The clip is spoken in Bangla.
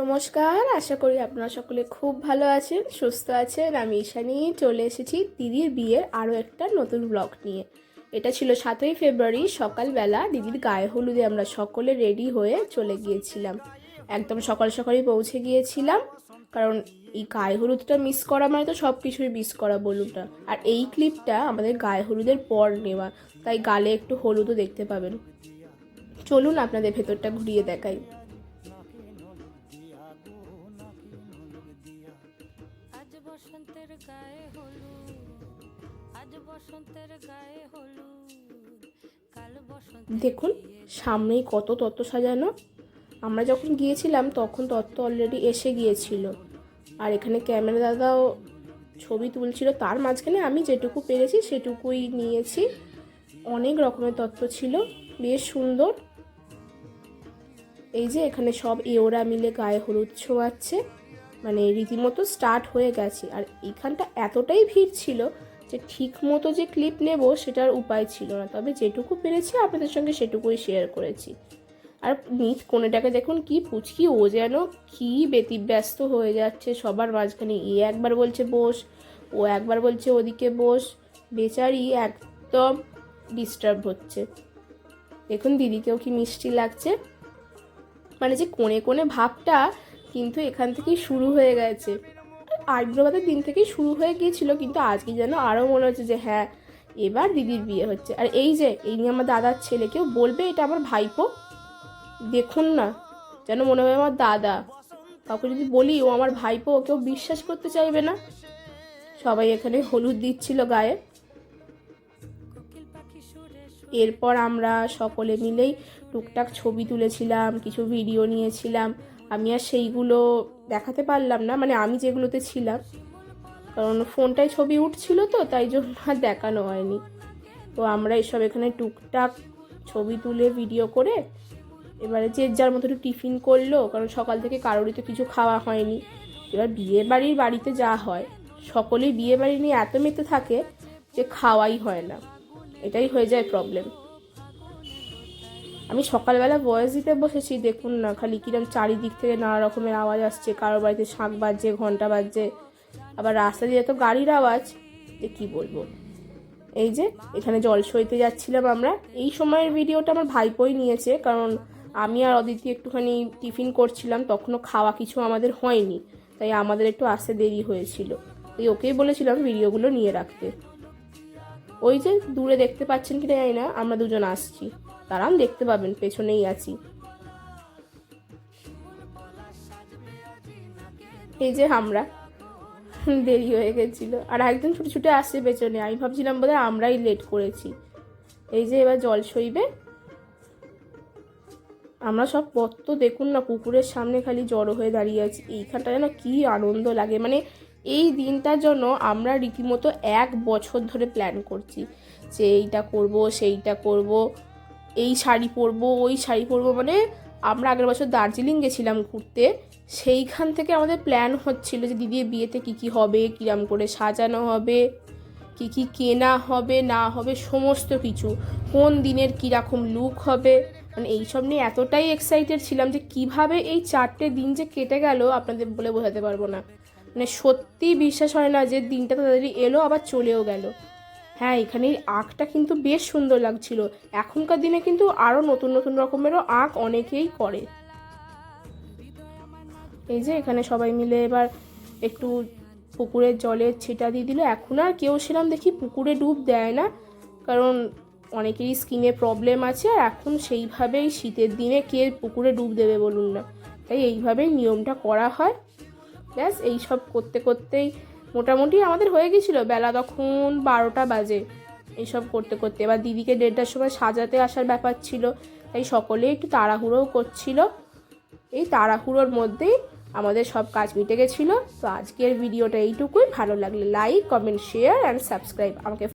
নমস্কার, আশা করি আপনারা সকলে খুব ভালো আছেন, সুস্থ আছেন। আমি ঈশানি, চলে এসেছি দিদির বিয়ের আরও একটা নতুন ব্লগ নিয়ে। এটা ছিল সাতই ফেব্রুয়ারি, সকালবেলা দিদির গায়ে হলুদে আমরা সকলে রেডি হয়ে চলে গিয়েছিলাম। একদম সকাল সকালই পৌঁছে গিয়েছিলাম, কারণ এই গায়ে হলুদটা মিস করা মানে তো সব কিছুই মিস করা বলুন না আর এই ক্লিপটা আমাদের গায়ে হলুদের পর নেওয়া, তাই গালে একটু হলুদও দেখতে পাবেন। চলুন আপনাদের ভেতরটা ঘুরিয়ে দেখাই। গায়ে হলুদ। আজ বসন্তের গায়ে হলুদ। কাল বসন্ত দেখুন সামনেই কত তত্ত্ব সাজানো। আমরা যখন গিয়েছিলাম তখন তত্ত্ব অলরেডি এসে গিয়েছিল। আর এখানে ক্যামেরা দাদাও ছবি তুলছিল। তার মাঝখানে আমি যেটুকু পেরেছি সেটুকুই নিয়েছি। অনেক রকমের তত্ত্ব ছিল। বেশ সুন্দর। এই যে এখানে সব এওরা মিলে গায়ে হলুদ ছোঁয়াচ্ছে। মানে রীতিমতো স্টার্ট হয়ে গেছে। আর এখানটা এতটাই ভিড় ছিল যে ঠিক মতো যে ক্লিপ নেব সেটার উপায় ছিল না। তবে যেটুকু পেরেছি, আপনাদের সঙ্গে সেটুকুই শেয়ার করেছি। আর নিত কোনেটাকে দেখুন, কি পুচকি, ও যেন কি ব্যতিব্যস্ত হয়ে যাচ্ছে। সবার মাঝখানে এ একবার বলছে বস, ও একবার বলছে ওদিকে বস। বেচারি একদম ডিস্টার্ব হচ্ছে। দেখুন, দিদিকেও কি মিষ্টি লাগছে। মানে যে কোণে কোণে ভাবটা কিন্তু এখান থেকেই শুরু হয়ে গেছে। আইব্রোবাদের দিন থেকেই শুরু হয়ে গিয়েছিল, কিন্তু আজকে যেন আরও মনে হচ্ছে যে হ্যাঁ এবার দিদির বিয়ে হচ্ছে। আর এই যে, এই নিয়ে আমার দাদার ছেলে, কেউ বলবে এটা আমার ভাইপো? দেখুন না, যেন মনে হয় আমার দাদা। কাউকে যদি বলি, ও আমার ভাইপো কেউ বিশ্বাস করতে চাইবে না। সবাই এখানে হলুদ দিচ্ছিল গায়ে। এরপর আমরা সকলে মিলেই টুকটাক ছবি তুলেছিলাম, কিছু ভিডিও নিয়েছিলাম। আমি আর সেইগুলো দেখাতে পারলাম না। মানে আমি যেগুলোতে ছিলাম, কারণ ফোনটায় ছবি উঠছিল তো, তাই জন্য আর দেখানো হয়নি। তো আমরা এসব এখানে টুকটাক ছবি তুলে ভিডিও করে, এবারে যে যার মতো একটু টিফিন করল, কারণ সকাল থেকে কারোরই তো কিছু খাওয়া হয়নি। এবার বিয়ে বাড়ির বাড়িতে যা হয়, সকলেই বিয়ে বাড়ি নিয়ে এত মেতে থাকে যে খাওয়াই হয় না। এটাই হয়ে যায় প্রবলেম আমি সকালবেলা বয়স দিতে বসেছি, দেখুন না, খালি কিরম চারিদিক থেকে নানা রকমের আওয়াজ আসছে, কারোর বাড়িতে শাঁখ বাজছে ঘণ্টা বাজছে, আবার রাস্তা দিয়ে এত গাড়ির আওয়াজ, যে কী বলব? এই যে, এখানে জল সইতে যাচ্ছিলাম আমরা। এই সময়ের ভিডিওটা আমার ভাইপোই নিয়েছে, কারণ আমি আর অদিতি একটুখানি টিফিন করছিলাম, তখনও খাওয়া কিছু আমাদের হয়নি, তাই আমাদের একটু আসতে দেরি হয়েছিল। তাই ওকেই বলেছিলাম ভিডিওগুলো নিয়ে রাখতে। ওই যে দূরে দেখতে পাচ্ছেন কিনা জানি না, আমরা দুজন আসছি। দাঁড়ান, দেখতে পাবেন, পেছনেই আছি। এই যে আমরা, দেরি হয়ে গেছিল। আর একজন ছুটে ছুটে আসছে পেছনে। আমি ভাবছিলাম বোধহয় আমরাই লেট করেছি। এই যে এবার জল সইবে। আমরা সব পথ তো দেখুন না, পুকুরের সামনে খালি জড়ো হয়ে দাঁড়িয়ে আছি। এইখানটা যেন কি আনন্দ লাগে। মানে এই দিনটার জন্য আমরা রীতিমতো এক বছর ধরে প্ল্যান করছি যে এইটা করব, সেইটা করব, এই শাড়ি পরবো, ওই শাড়ি পরবো। মানে আমরা আগের বছর দার্জিলিং গেছিলাম ঘুরতে, সেইখান থেকে আমাদের প্ল্যান হচ্ছিল যে দিদির বিয়েতে কী কী হবে, কিরাম করে সাজানো হবে, কী কী কেনা হবে, না হবে, সমস্ত কিছু। কোন দিনের কীরকম লুক হবে? মানে এইসব নিয়ে এতটাই এক্সাইটেড ছিলাম যে কীভাবে এই চারটে দিন যে কেটে গেল আপনাদের বলে বোঝাতে পারব না। মানে সত্যি বিশ্বাস হয় না যে দিনটা তাড়াতাড়ি এলো, আবার চলেও গেল। হ্যাঁ এখানে আঁকটা কিন্তু বেশ সুন্দর লাগছিল। এখনকার দিনে কিন্তু আরও নতুন নতুন রকমেরও আঁক অনেকেই করে। এই যে এখানে সবাই মিলে এবার একটু পুকুরের জলে ছিটা দিয়ে দিল। এখন আর কেউ সেরকম দেখি পুকুরে ডুব দেয় না, কারণ অনেকেরই স্কিনে প্রবলেম আছে। আর এখন সেইভাবেই শীতের দিনে কে পুকুরে ডুব দেবে বলুন না। তাই এইভাবেই নিয়মটা করা হয়। ব্যাস এই সব করতে করতেই মোটামুটি আমাদের হয়ে গেছিল। বেলা তখন বারোটা বাজে এইসব করতে করতে। এবার দিদিকে দেড়টার সময় সাজাতে আসার ব্যাপার ছিল, তাই সকলে একটু তাড়াহুড়োও করছিল। এই তাড়াহুড়োর মধ্যেই আমাদের সব কাজ মিটে গেছিল। তো আজকের ভিডিওটা এইটুকুই। ভালো লাগলে like comment share and subscribe আমাকে